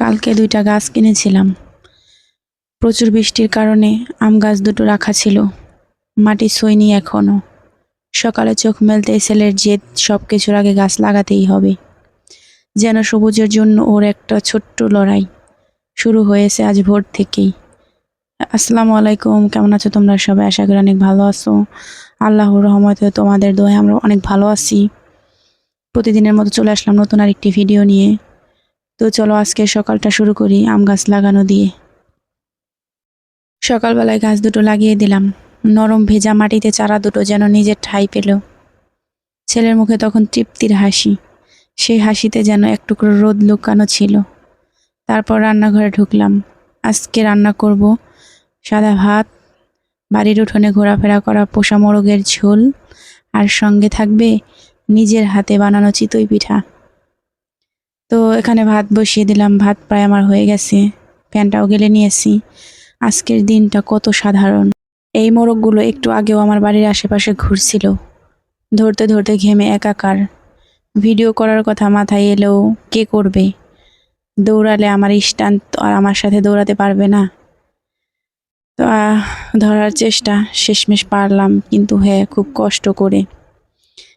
কালকে দুইটা গাছ কিনেছিলাম। প্রচুর বৃষ্টির কারণে আম গাছ দুটো রাখা ছিল। মাটি সইনি এখনও সকালে চোখ মেলতে ছেলের জেদ সব কিছুর আগে গাছ লাগাতেই হবে। যেন সবুজের জন্য ওর একটা ছোট্ট লড়াই শুরু হয়েছে আজ ভোর থেকেই। আসসালামু আলাইকুম, কেমন আছো তোমরা সবাই? আশা করি অনেক ভালো আছো। আল্লাহর রহমতে তোমাদের দোয়া আমরা অনেক ভালো আছি। প্রতিদিনের মতো চলে আসলাম নতুন আরেকটি ভিডিও নিয়ে। তো চলো আজকে সকালটা শুরু করি আম গাছ লাগানো দিয়ে। সকালবেলায় গাছ দুটো লাগিয়ে দিলাম। নরম ভেজা মাটিতে চারা দুটো যেন নিজের ঠাঁই পেল। ছেলের মুখে তখন তৃপ্তির হাসি। সেই হাসিতে যেন এক টুকরো রোদ লুকানো ছিল। তারপর রান্নাঘরে ঢুকলাম। আজকে রান্না করব সাদা ভাত, বাড়ির উঠোনে ঘোরাফেরা করা পোষা মোরগের ঝোল, আর সঙ্গে থাকবে নিজের হাতে বানানো চিতই পিঠা। তো এখানে ভাত বসিয়ে দিলাম। ভাত প্রায় আমার হয়ে গেছে। ফ্যানটাও গেলে নিয়েছি আজকের দিনটা কত সাধারণ। এই মোরগগুলো একটু আগেও আমার বাড়ির আশেপাশে ঘুরছিল। ধরতে ধরতে ঘেমে একাকার। ভিডিও করার কথা মাথায় এলেও কে করবে? দৌড়ালে আমার স্টান আর আমার সাথে দৌড়াতে পারবে না। তো ধরার চেষ্টা। শেষমেশ পারলাম। কিন্তু হ্যাঁ খুব কষ্ট করে।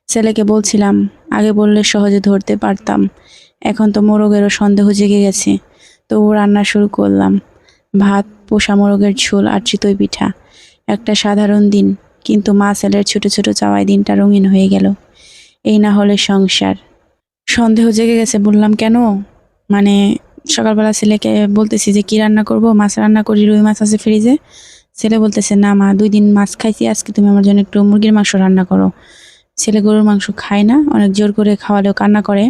ছেলেকে বলছিলাম, আগে বললে সহজে ধরতে পারতাম। এখন তো মোরগেরও সন্দেহ জেগে গেছে। তো রান্না শুরু করলাম। ভাত, পোষা মোরগের ঝোল আর চিতই পিঠা। একটা সাধারণ দিন, কিন্তু মা ছেলের ছোট ছোট চাওয়ায় দিনটা রঙিন হয়ে গেল। এই না হলে সংসার। সন্দেহ জেগে গেছে, বললাম, কেন? মানে সকালবেলা ছেলেকে বলতেছি যে, কি রান্না করব? মাছ রান্না করি, রুই মাছ আছে ফ্রিজে ছেলে বলতেছে, না মা, দুই দিন মাছ খাইছি, আজকে তুমি আমার জন্য একটু মুরগির মাংস রান্না করো। ছেলে গরুর মাংস খায় না, অনেক জোর করে খাওয়ালেও কান্না করে।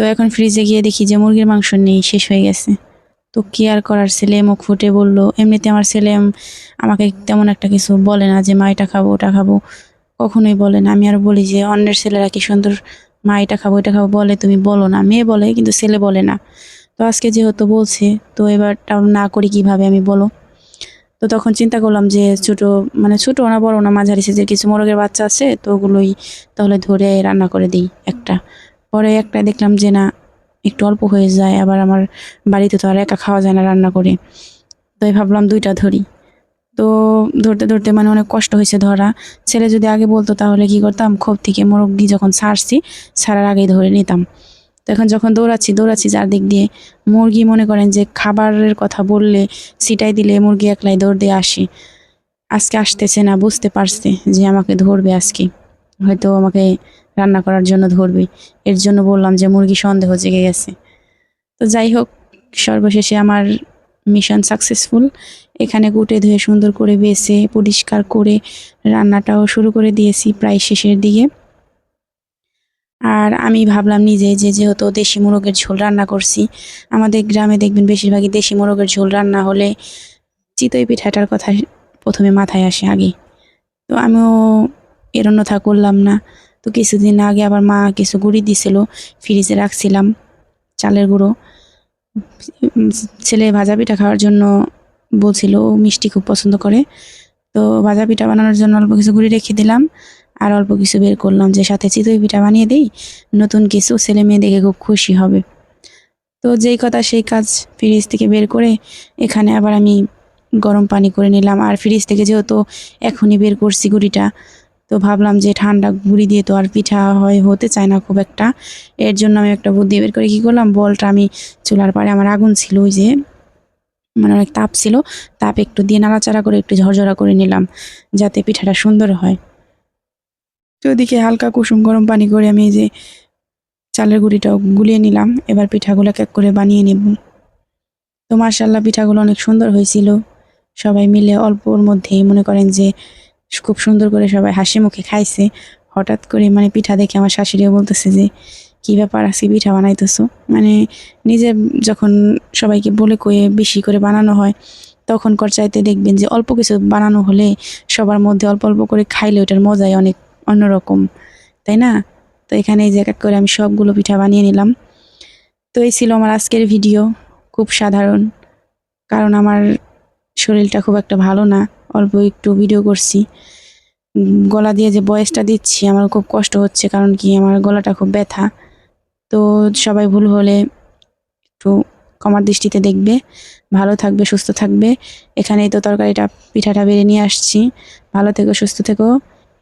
তো এখন ফ্রিজে গিয়ে দেখি যে মুরগির মাংস নেই, শেষ হয়ে গেছে। তো কি আর করার? ছেলে মুখ ফুটে বলল, এমনিতে আমার ছেলে আমাকে তেমন একটা কিছু বলে না যে, মা, এটা খাব, ওটা খাব। কখনোই বলে না। আমি আর বলি যে, অন্যের ছেলেরা কি সুন্দর? মা, এটা খাব এটা খাব বলে তুমি বলো না। মেয়ে বলে, কিন্তু ছেলে বলে না। তো আজকে যেহেতু বলছে, তো এবার না করি কীভাবে আমি বলো? তো তখন চিন্তা করলাম যে, ছোট মানে ছোট না বড় না মাঝারি সাইজের কিছু মোরগের বাচ্চা আছে, তো ওগুলোই তাহলে ধরে রান্না করে দিই একটা। পরে একটা দেখলাম যে না, একটু অল্প হয়ে যায়, আবার আমার বাড়িতে তো আর একা খাওয়া যায় না রান্না করে। তাই ভাবলাম দুইটা ধরি। তো ধরতে ধরতে মানে অনেক কষ্ট হয়েছে ধরা। ছেলে যদি আগে বলতো তাহলে কি করতাম? খোপ থেকে মুরগি যখন ছাড়ছি, ছাড়ার আগেই ধরে নিতাম। তো এখন যখন দৌড়াচ্ছি দৌড়াচ্ছি চারদিক দিয়ে, মুরগি মনে করেন যে খাবারের কথা বললে সিটাই দিলে মুরগি একলাই দৌড় দিয়ে আসে। আজকে আসতেছে না, বুঝতে পারছে যে আমাকে ধরবে আজকে। হয়তো আমাকে রান্না করার জন্য ধরবে। এর জন্য বললাম যে মুরগি সন্দেহ জেগে গেছে। তো যাই হোক, সর্বশেষে আমার মিশন সাকসেসফুল এখানে কুটে ধুয়ে সুন্দর করে বেছে, পরিষ্কার করে রান্নাটাও শুরু করে দিয়েছি প্রায় শেষের দিকে। আর আমি ভাবলাম নিজে যে যেহেতু দেশি মোরগের ঝোল রান্না করছি, আমাদের গ্রামে দেখবেন বেশিরভাগই দেশি মোরগের ঝোল রান্না হলে চিতই পিঠাটার কথা প্রথমে মাথায় আসে আগে। তো আমিও এর অন্যথা করলাম না। তো কিছুদিন আগে আবার মা কিছু গুঁড়ি দিছিল, ফ্রিজে রাখছিলাম চালের গুঁড়ো। ছেলে ভাজা পিঠা খাওয়ার জন্য বলছিল, ও মিষ্টি খুব পছন্দ করে। তো ভাজা পিঠা বানানোর জন্য অল্প কিছু গুঁড়ি রেখে দিলাম আর অল্প কিছু বের করলাম যে, সাথে চিতই পিঠা বানিয়ে দিই? নতুন কিছু? ছেলে মেয়ে দেখে খুব খুশি হবে। তো যেই কথা সেই কাজ ফ্রিজ থেকে বের করে এখানে আবার আমি গরম পানি করে নিলাম। আর ফ্রিজ থেকে যেহেতু এখনই বের করছি গুঁড়িটা তো ভাবলাম যে ঠান্ডা গুঁড়ি দিয়ে তো আর পিঠা হয়, হতে চায় না খুব একটা। এর জন্য আমি একটা বুদ্ধি বের করে কী করলাম, বলটা আমি চুলার পাড়ে আমার আগুন ছিল ওই যে মানে অনেক তাপ ছিল, তাপ একটু দিয়ে নাড়াচাড়া করে একটু ঝরঝরা করে নিলাম, যাতে পিঠাটা সুন্দর হয়। তো ওদিকে হালকা কুসুম গরম পানি করে আমি যে চালের গুঁড়িটাও গুলিয়ে নিলাম, এবার পিঠাগুলো এক করে বানিয়ে নেব। তো মার্শাল্লাহ পিঠাগুলো অনেক সুন্দর হয়েছিল। সবাই মিলে অল্পর মধ্যেই মনে করেন যে খুব সুন্দর করে সবাই হাসি মুখে খাইছে। হঠাৎ করে মানে পিঠা দেখে আমার শাশুড়িও বলতেছে যে, কী ব্যাপার আজকে পিঠা বানাইতেছো? মানে নিজে যখন সবাইকে বলে কয়ে বেশি করে বানানো হয়, তখন চাইতে দেখবেন যে অল্প কিছু বানানো হলে সবার মধ্যে অল্প অল্প করে খাইলে ওটার মজাই অনেক অন্যরকম। তাই না? তো এখানে এই এক করে আমি সবগুলো পিঠা বানিয়ে নিলাম। তো এই ছিল আমার আজকের ভিডিও, খুব সাধারণ। কারণ আমার শরীরটা খুব একটা ভালো না। অল্প একটু ভিডিও করছি। গলা দিয়ে যে বয়সটা দিচ্ছি, আমার খুব কষ্ট হচ্ছে কারণ কি আমার গলাটা খুব ব্যথা। তো সবাই ভুল হলে একটু কমার দৃষ্টিতে দেখবে, ভালো থাকবে, সুস্থ থাকবে। এখানেই তো তরকারিটা, পিঠাটা বেড়ে নিয়ে আসছি। ভালো থেকো, সুস্থ থেকো।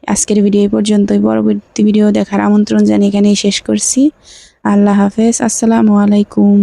আজকের ভিডিও এই পর্যন্তই। পরবর্তী ভিডিও দেখার আমন্ত্রণ জানিয়ে এখানেই শেষ করছি। আল্লাহ হাফেজ। আসসালামু আলাইকুম।